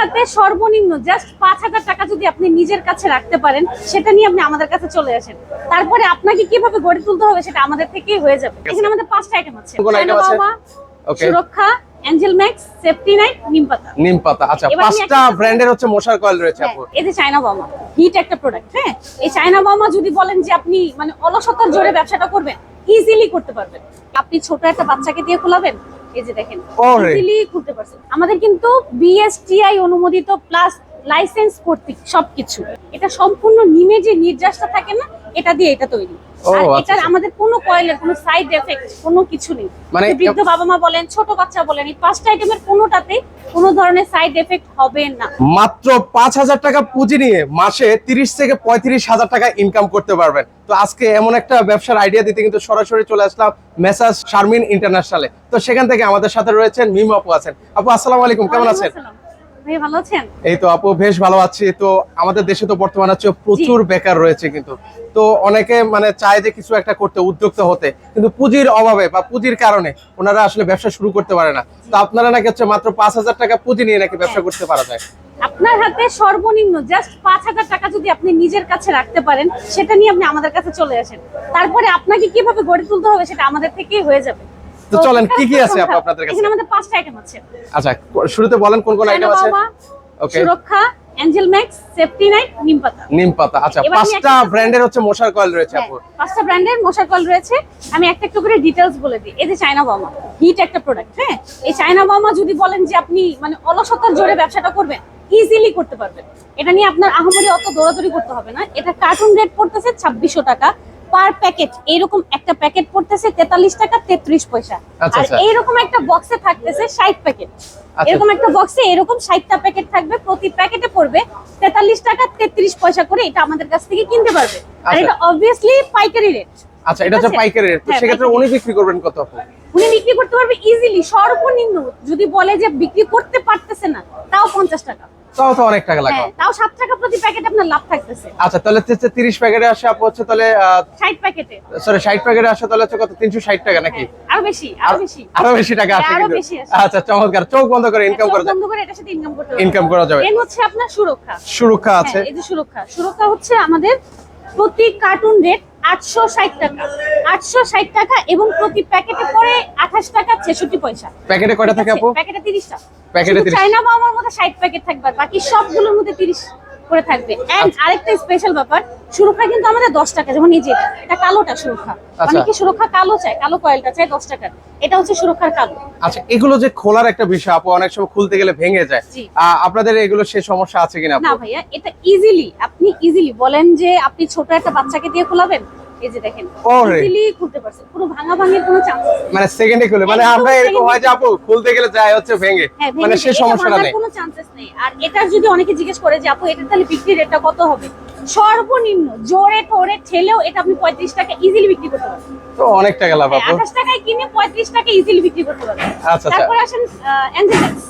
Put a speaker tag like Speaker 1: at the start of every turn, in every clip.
Speaker 1: হাতে সর্বনিম্ন জাস্ট পাঁচ হাজার টাকা যদি আপনি নিজের কাছে রাখতে পারেন সেটা নিয়ে আপনি আমাদের কাছে চলে আসেন। তারপরে আপনাকে কীভাবে গড়ে তুলতে হবে সেটা আমাদের থেকেই হয়ে যাবে। এখানে আমাদের পাঁচটা আইটেম আছে। সুরক্ষা অ্যাঞ্জেল ম্যাক্স সেফটি নাইট নিমপাতা
Speaker 2: নিম পাতা আচ্ছা পাঁচটা ব্র্যান্ডের হচ্ছে মশার কয়েল রয়েছে
Speaker 1: হ্যাঁ,
Speaker 2: আপু।
Speaker 1: এই যে চায়না বামা হিট একটা প্রোডাক্ট হ্যাঁ? এই চায়না বামা যদি বলেন যে আপনি মানে অলসতার জোরে ব্যবসাটা করবেন ইজিলি করতে পারবেন। আপনি ছোট একটা বাচ্চাকে দিয়ে খোলাবেন এই যে দেখেন ইজিলি খুলতে পারছেন। আমাদের কিন্তু বিএসটিআই অনুমোদিত প্লাস লাইসেন্স কর্তৃক সবকিছু। এটা সম্পূর্ণ নিমে যে নির্যাসটা থাকে না এটা দিয়ে এটা তৈরি।
Speaker 2: ও,
Speaker 1: আর
Speaker 2: আচ্ছা, আচ্ছা।
Speaker 1: আমাদের কোনো কয়েলের কোনো সাইড এফেক্ট কোনো কিছু নেই।
Speaker 2: মানে
Speaker 1: মানে বৃদ্ধ বাবা মা বলেন ছোট বাচ্চা বলেন এই পাঁচটা আইটেমের কোনোটাতে কোনো ধরনের সাইড এফেক্ট হবে না।
Speaker 2: মাত্র পাঁচ হাজার টাকা পুঁজি নিয়ে মাসে তিরিশ থেকে পঁয়ত্রিশ হাজার টাকা ইনকাম করতে পারবেন। তো আজকে এমন একটা ব্যবসার আইডিয়া দিতে কিন্তু সরাসরি চলে আসলাম মেসাজ শারমিন ইন্টারন্যাশনালে। তো সেখান থেকে আমাদের সাথে রয়েছেন মিম আপু আছেন। আপু আসসালামু আলাইকুম কেমন আছেন?
Speaker 1: ভালো আছেন?
Speaker 2: এই তো আপু বেশ ভালো আছি। তো আমাদের দেশে তো বর্তমানে হচ্ছে প্রচুর বেকার রয়েছে কিন্তু। তো অনেকে মানে চায় যে কিছু একটা করতে উদ্যোক্তা হতে। কিন্তু পুঁজির অভাবে বা পুঁজির কারণে ওনারা আসলে ব্যবসা শুরু করতে পারে না। তো আপনারা নাকি হচ্ছে মাত্র পাঁচ হাজার টাকা পুঁজি নিয়ে নাকি ব্যবসা করতে পারা যায়?
Speaker 1: আপনার হাতে সর্বনিম্ন জাস্ট পাঁচ হাজার টাকা যদি আপনি নিজের কাছে রাখতে পারেন সেটা নিয়ে আপনি আমাদের কাছে চলে আসেন। তারপরে আপনাকে কীভাবে গড়ে তুলতে হবে সেটা আমাদের থেকেই হয়ে যাবে।
Speaker 2: তো চলেন, কি কি আছে আপু আপনাদের কাছে?
Speaker 1: এখানে আমাদের পাঁচটা আইটেম আছে।
Speaker 2: আচ্ছা শুরুতে বলেন কোন কোন আইটেম আছে? ওকে
Speaker 1: সুরক্ষা অ্যাঞ্জেল ম্যাক্স সেফটি নাইট নিমপাতা
Speaker 2: নিম পাতা আচ্ছা পাঁচটা ব্র্যান্ডের হচ্ছে মশার কয়েল রয়েছে
Speaker 1: হ্যাঁ,
Speaker 2: আপু।
Speaker 1: পাঁচটা ব্র্যান্ডের মশার কল রয়েছে। আমি একটা একটু করে ডিটেলস বলে দিই। এই যে চায়না বামা হিট একটা প্রোডাক্ট হ্যাঁ? এই চায়না বামা যদি বলেন যে আপনি মানে অলসতার জোরে ব্যবসাটা করবেন ইজিলি করতে পারবেন। এটা নিয়ে আপনার আহামরি অত দৌড়াদৌড়ি করতে হবে না। এটা কার্টুন রেট পড়তেছে ছাব্বিশশো টাকা। পার প্যাকেট এইরকম একটা প্যাকেট পড়তেছে তেতাল্লিশ টাকা তেত্রিশ পয়সা।
Speaker 2: আচ্ছা,
Speaker 1: আর
Speaker 2: আচ্ছা।
Speaker 1: এইরকম একটা বক্সে থাকতেছে ষাট প্যাকেট
Speaker 2: আচ্ছা।
Speaker 1: এরকম একটা বক্সে এরকম ষাটটা প্যাকেট থাকবে প্রতি প্যাকেটে পড়বে তেতাল্লিশ টাকা তেত্রিশ পয়সা করে এটা আমাদের কাছ থেকে কিনতে পারবে। আর। এটা অবভিয়াসলি পাইকারি রেট
Speaker 2: আচ্ছা এটা হচ্ছে পাইকারি রেট তো
Speaker 1: হ্যাঁ,
Speaker 2: সেক্ষেত্রে উনি বিক্রি করবেন কত
Speaker 1: উনি বিক্রি করতে পারবে ইজিলি সর্বনিম্ন যদি বলে যে বিক্রি করতে পারতেছে না তাও পঞ্চাশ টাকা।
Speaker 2: তাও তো অনেক টাকা লাগবে।
Speaker 1: হ্যাঁ তাও সাত টাকা প্রতি প্যাকেট আপনার লাভ থাকতেছে।
Speaker 2: আচ্ছা তাহলে হচ্ছে তিরিশ প্যাকেটে আসে আপু হচ্ছে তাহলে
Speaker 1: ষাট প্যাকেটে।
Speaker 2: সরি ষাট প্যাকেটে আসে তাহলে হচ্ছে কত? তিনশো ষাট টাকা নাকি?
Speaker 1: আরও বেশি আরও বেশি।
Speaker 2: আরও বেশি টাকা আসে
Speaker 1: হ্যাঁ,
Speaker 2: আরও
Speaker 1: বেশি।
Speaker 2: আচ্ছা চমৎকার। চোখ বন্ধ করে ইনকাম করা যায়।
Speaker 1: বন্ধ করে এটার সাথে ইনকাম করতে
Speaker 2: ইনকাম করা যাবে।
Speaker 1: দেন হচ্ছে আপনার সুরক্ষা।
Speaker 2: সুরক্ষা আছে।
Speaker 1: হ্যাঁ, এই যে সুরক্ষা। সুরক্ষা হচ্ছে আমাদের প্রতি কার্টুন রেট আটশো ষাট টাকা। আটশো ষাট টাকা এবং প্রতি প্যাকেটে পড়ে আঠাশ টাকা ছেষট্টি পয়সা।
Speaker 2: প্যাকেটে কয়টা থাকে আপু?
Speaker 1: প্যাকেটে তিরিশটা।
Speaker 2: প্যাকেটে 30
Speaker 1: চাইনা মধ্যে ষাট প্যাকেট থাকবে বাকি সবগুলোর মধ্যে তিরিশ করে থাকবে। এন্ড
Speaker 2: আচ্ছা।
Speaker 1: আরেকটা স্পেশাল ব্যাপার সুরক্ষা কিন্তু আমাদের দশ টাকা যেমন এই যে এটা, কালোটা সুরক্ষা।
Speaker 2: আচ্ছা।
Speaker 1: অনেকে সুরক্ষা কালো চায়? কালো কয়েলটা চায় দশ টাকার। এটা হচ্ছে সুরক্ষার কালো।
Speaker 2: আচ্ছা এগুলো যে খোলার একটা বিষয় আপু অনেক সময় খুলতে গেলে ভেঙে যায়। আপনাদের এগুলো সে সমস্যা আছে কিনা
Speaker 1: না ভাইয়া এটা ইজিলি আপনি ইজিলি বলেন যে আপনি ছোট একটা বাচ্চাকে দিয়ে খোলাবেন এই যে দেখেন ইজিলি খুলতে পারছেন কোনো ভাঙা ভাঙির কোনো চান্স
Speaker 2: মানে সেকেন্ডে খুলে। মানে আমরা এরকম হয় যে আপু খুলতে গেলে যায় হচ্ছে ভেঙে।
Speaker 1: হ্যাঁ
Speaker 2: মানে সে সমস্যাটা নেই।
Speaker 1: কোনো চান্সেস নেই। আর এটার যদি অনেকে জিজ্ঞেস করে যে আপু এটার তাহলে বিক্রি রেটটা কত হবে? সর্বনিম্ন জোরে ঠোরে ঠেলেও এটা আপনি পঁয়ত্রিশ টাকা ইজিলি বিক্রি করতে পারবেন।
Speaker 2: তো অনেক টাকা লাভ আপু।
Speaker 1: আঠাশ টাকায় কিনে পঁয়ত্রিশ টাকা ইজিলি বিক্রি করতে পারবেন।
Speaker 2: আচ্ছা, আচ্ছা।
Speaker 1: তারপর আসেন ম্যাক্স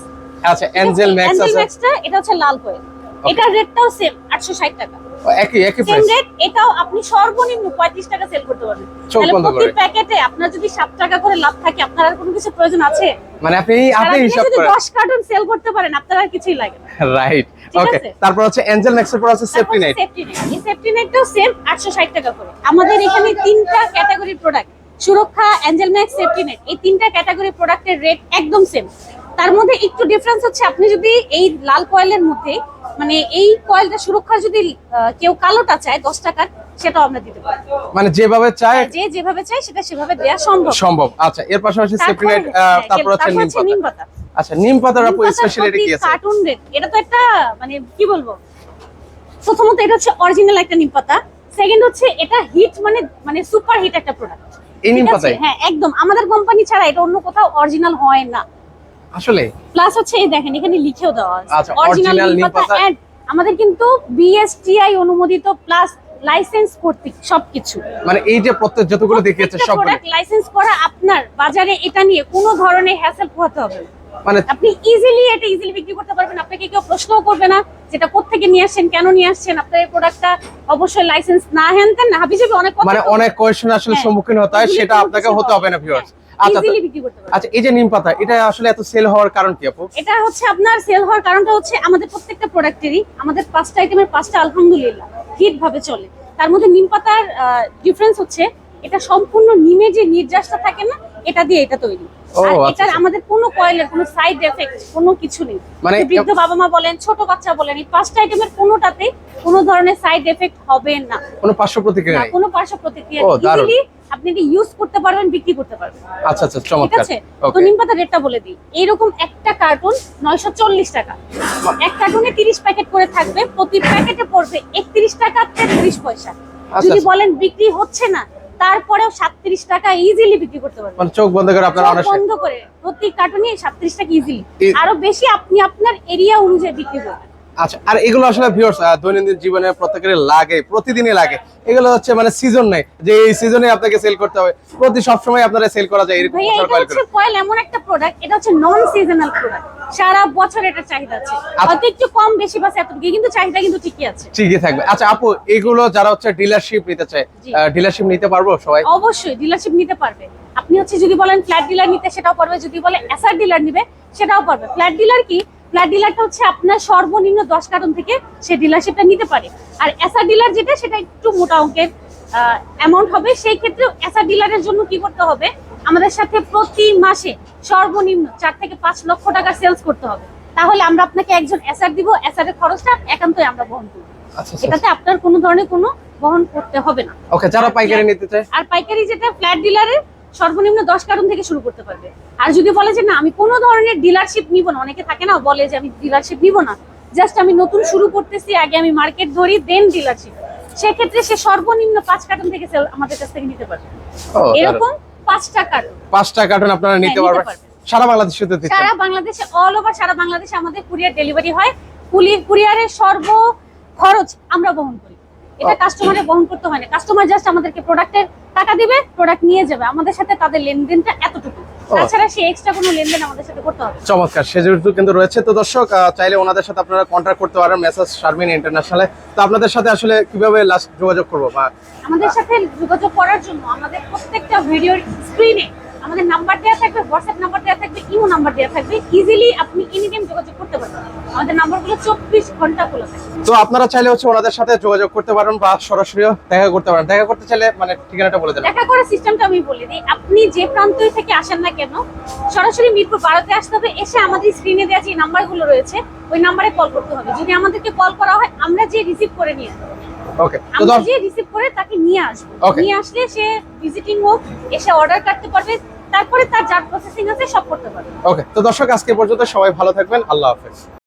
Speaker 2: আচ্ছা অ্যাঞ্জেল ম্যাক্স আছে
Speaker 1: ম্যাক্সটা এটা হচ্ছে লাল কোয়েল এটার রেটটাও সেম আটশো ষাট টাকা।
Speaker 2: একই একই
Speaker 1: সেম
Speaker 2: প্রাইস
Speaker 1: রেট এটাও আপনি সর্বনিম্ন পঁয়ত্রিশ টাকা সেল করতে পারবেন। তাহলে প্রতি প্যাকেটে আপনার যদি সাত টাকা করে লাভ থাকে আপনার আর কোনো কিছু প্রয়োজন আছে?
Speaker 2: মানে আপনি আপনি হিসাব
Speaker 1: যদি
Speaker 2: করেন।
Speaker 1: দশ কার্টুন সেল করতে পারেন আপনার আর কিছুই লাগে না।
Speaker 2: রাইট ওকে
Speaker 1: আছে?
Speaker 2: তারপর হচ্ছে অ্যাঞ্জেল ম্যাক্সের পর আছে সেফটি
Speaker 1: নেট এই সেফটি নেটটাও সেম আটশো ষাট টাকা করে। আমাদের এখানে তিনটা ক্যাটাগরির প্রোডাক্ট সুরক্ষা অ্যাঞ্জেল ম্যাক্স সেফটি নেট এই তিনটা ক্যাটাগরি প্রোডাক্টের রেট একদম সেম তার মধ্যে একটু ডিফারেন্স হচ্ছে আপনি যদি এই লাল কয়েলের মধ্যে মানে এই কয়েলটা সুরক্ষা যদি কেউ কালোটা চায় দশ টাকার সেটাও আমরা দিতে পারি।
Speaker 2: মানে যেভাবে চায়
Speaker 1: যে যেভাবে চায় সেটা সেভাবে দেওয়া সম্ভব।
Speaker 2: সম্ভব। আচ্ছা এর পাশাপাশি সেফটি
Speaker 1: তারপর- হ্যাঁ,
Speaker 2: তারপর হচ্ছে নিম পাতা। আচ্ছা নিম পাতার আপু স্পেশালিটি কি আছে?
Speaker 1: কার্টুন রেট এটা তো একটা মানে কি বলব? প্রথমত এটা হচ্ছে অরিজিনাল একটা নিম পাতা। সেকেন্ড হচ্ছে এটা হিট মানে মানে সুপার হিট একটা প্রোডাক্ট
Speaker 2: এই নিম পাতায়
Speaker 1: হ্যাঁ একদম। আমাদের কোম্পানি ছাড়া এটা অন্য কোথাও অরিজিনাল হয় না।
Speaker 2: আসলে?
Speaker 1: প্লাস হচ্ছে এই দেখেন এখানে লিখেও দেওয়া আছে।
Speaker 2: আচ্ছা,
Speaker 1: অরিজিনাল নিম পাতা
Speaker 2: পাতা।
Speaker 1: আমাদের কিন্তু বিএসটিআই অনুমোদিত প্লাস লাইসেন্স কর্তৃক সবকিছু।
Speaker 2: মানে এই যে প্রত্যেক যতগুলো দেখিয়েছে
Speaker 1: প্রোডাক্ট লাইসেন্স করা আপনার বাজারে এটা নিয়ে কোনো ধরনের হ্যাসেল পোহাতে হবে
Speaker 2: মানে
Speaker 1: আপনি ইজিলি এটা ইজিলি বিক্রি করতে পারবেন আপনাকে কেউ প্রশ্নও করবে না যেটা কোত্থেকে নিয়ে আসছেন কেন নিয়ে আসছেন আপনার এই প্রোডাক্টটা অবশ্যই লাইসেন্স না হ্যান তেন না। হাবি অনেক কথা
Speaker 2: মানে অনেক কোয়েশ্চেন আসলে
Speaker 1: হ্যাঁ,
Speaker 2: সম্মুখীন হতে হয় সেটা আপনাকে হতে হবে না ভিউয়ার্স আচ্ছা,
Speaker 1: ইজিলি বিক্রি করতে পারবেন।
Speaker 2: আচ্ছা এই যে নিম পাতা এটা আসলে এত সেল হওয়ার কারণ কি আপু?
Speaker 1: এটা হচ্ছে আপনার সেল হওয়ার কারণটা হচ্ছে আমাদের প্রত্যেকটা প্রোডাক্টেরই আমাদের পাঁচটা আইটেমের পাঁচটা আলহামদুলিল্লাহ হিট ভাবে চলে। তার মধ্যে নিম পাতার ডিফারেন্স হচ্ছে এটা সম্পূর্ণ নিমে যে নির্যাসটা থাকে না এটা দিয়ে এটা তৈরি। আর
Speaker 2: আচ্ছা, আচ্ছা।
Speaker 1: আমাদের কোনো কয়েলের কোনো সাইড এফেক্ট কোনো কিছু নেই।
Speaker 2: মানে
Speaker 1: বৃদ্ধ বাবা মা বলেন ছোট বাচ্চা বলেন এই পাঁচটা আইটেমের কোনোটাতে কোনো ধরনের সাইড এফেক্ট হবে না।
Speaker 2: কোনো পার্শ্ব প্রতিক্রিয়া
Speaker 1: না কোনো পার্শ্ব প্রতিক্রিয়া ইজিলি আপনি এটা ইউজ করতে পারবেন বিক্রি করতে পারবেন।
Speaker 2: আচ্ছা আচ্ছা
Speaker 1: ঠিক
Speaker 2: চমৎকার
Speaker 1: আছে? তো নিম পাতা রেটটা বলে দিই। এইরকম একটা কার্টুন নয়শো চল্লিশ টাকা। এক কার্টুনে তিরিশ প্যাকেট করে থাকবে প্রতি প্যাকেটে পড়বে একত্রিশ টাকা তেত্রিশ পয়সা।
Speaker 2: আচ্ছা,
Speaker 1: যদি। বলেন বিক্রি হচ্ছে না তারপরেও সাতত্রিশ টাকা ইজিলি বিক্রি করতে পারবেন।
Speaker 2: মানে চোখ বন্ধ করে আপনার অনেক
Speaker 1: বন্ধ করে প্রতি কার্টুনে সাতত্রিশ টাকা ইজিলি আরও বেশি আপনি আপনার এরিয়া অনুযায়ী বিক্রি করবেন।
Speaker 2: আচ্ছা আর এগুলো আসলে ভিউয়ার্স দৈনন্দিন জীবনে প্রত্যেকের লাগে প্রতিদিনই লাগে। এগুলো হচ্ছে মানে সিজন নেই যে এই সিজনে আপনাকে সেল করতে হবে প্রতি সবসময় আপনারা সেল করা যায় এরকম
Speaker 1: এটা হচ্ছে কয়েল এমন একটা প্রোডাক্ট এটা হচ্ছে নন সিজনাল প্রোডাক্ট সারা বছর এটা চাহিদা আছে।
Speaker 2: আচ্ছা।
Speaker 1: হয়তো একটু কম বেশি বাস এতটুকু কিন্তু চাহিদা কিন্তু ঠিকই আছে।
Speaker 2: ঠিকই থাকবে। আচ্ছা আপু এগুলো যারা হচ্ছে ডিলারশিপ নিতে চায় ডিলারশিপ নিতে পারব সবাই?
Speaker 1: অবশ্যই ডিলারশিপ নিতে পারবে। আপনি হচ্ছে যদি বলেন ফ্ল্যাট ডিলার নিতে সেটাও পারবে। যদি বলে এসআর ডিলার নিবে সেটাও পারবে। ফ্ল্যাট ডিলার কি ফ্ল্যাট ডিলারটা হচ্ছে আপনার সর্বনিম্ন দশ কার্টন থেকে সে ডিলারশিপটা নিতে পারে। আর এসআর ডিলার যেটা সেটা একটু মোটা অঙ্কের অ্যামাউন্ট হবে। সেই ক্ষেত্রে এসআর ডিলারের জন্য কি করতে হবে? আমাদের সাথে প্রতি মাসে সর্বনিম্ন চার থেকে পাঁচ লক্ষ টাকা সেলস করতে হবে। তাহলে আমরা আপনাকে একজন এসআর দিব এসআর এর খরচটা একান্তই আমরা বহন করব।
Speaker 2: আচ্ছা আচ্ছা।
Speaker 1: এটাতে আপনার কোনো ধরনের কোনো বহন করতে হবে না।
Speaker 2: ওকে যারা পাইকারি নিতে চায়?
Speaker 1: আর পাইকারি যেটা ফ্ল্যাট ডিলারের সর্বনিম্ন দশ কার্টন থেকে শুরু করতে পারবে। আর যদি বলে যে না আমি কোনো ধরনের ডিলারশিপ নিব না অনেকে থাকে না বলে যে আমি ডিলারশিপ নিব না জাস্ট আমি নতুন শুরু করতেছি আগে আমি মার্কেট ধরি দেন ডিলারশিপ সেক্ষেত্রে সে সর্বনিম্ন পাঁচ কার্টন থেকে আমাদের কাছ থেকে নিতে পারবে। এরকম পাঁচটা কার্টন
Speaker 2: পাঁচটা কার্টুন আপনারা নিতে
Speaker 1: নিতে
Speaker 2: পারবেন। সারা বাংলাদেশে তো
Speaker 1: সারা বাংলাদেশে অল ওভার সারা বাংলাদেশে আমাদের কুরিয়ার ডেলিভারি হয়। কুরিয়ারের সর্ব খরচ আমরা বহন করি। এটা কাস্টমারের বহন করতে হয় না। কাস্টমার জাস্ট আমাদেরকে প্রোডাক্টের টাকা দিবে প্রোডাক্ট নিয়ে যাবে। আমাদের সাথে তাদের লেনদেনটা এতটুকু। তাছাড়া সে এক্সট্রা কোনো লেনদেন আমাদের সাথে করতে হবে।
Speaker 2: চমৎকার সেজুরিটু কিন্তু রয়েছে। তো দর্শক চাইলে ওনাদের সাথে আপনারা কন্ট্যাক্ট করতে পারেন মেসেজ শারমিন ইন্টারন্যাশনালে তো আপনাদের সাথে আসলে কীভাবে লাস্ট যোগাযোগ করব বা
Speaker 1: আমাদের সাথে যোগাযোগ করার জন্য আমাদের প্রত্যেকটা ভিডিওর স্ক্রিনে আমাদের নাম্বার দেওয়া থাকবে হোয়াটসঅ্যাপ নাম্বার দেওয়া থাকবে ইমো নাম্বার দেওয়া থাকবে। ইজিলি আপনি এনি টাইম যোগাযোগ করতে পারবেন। আমাদের নাম্বারগুলো চব্বিশ ঘণ্টা খোলা থাকে।
Speaker 2: তো আপনারা চাইলে হচ্ছে ওনাদের সাথে যোগাযোগ করতে পারেন বা সরাসরিও দেখা করতে পারেন। দেখা করতে চাইলে মানে ঠিকানাটা বলে দেন
Speaker 1: দেখা করার সিস্টেমটা আমি বলে দিই। আপনি যে প্রান্ত থেকে আসেন না কেন সরাসরি মিরপুর বারোতে আসতে হবে এসে আমাদের স্ক্রিনে দেওয়া যে নাম্বারগুলো রয়েছে ওই নাম্বারে কল করতে হবে। যদি আমাদেরকে কল করা হয় আমরা যে রিসিভ করে নিয়ে
Speaker 2: ওকে তো
Speaker 1: যে রিসিভ করে তাকে নিয়ে আসব. নিয়ে আসলে সে ভিজিটিং হোক এসে অর্ডার কাটতে পারবে তারপরে তার যা প্রসেসিং আছে সব করতে পারবে।
Speaker 2: ওকে তো দর্শক আজকে পর্যন্ত সবাই ভালো থাকবেন। আল্লাহ হাফেজ।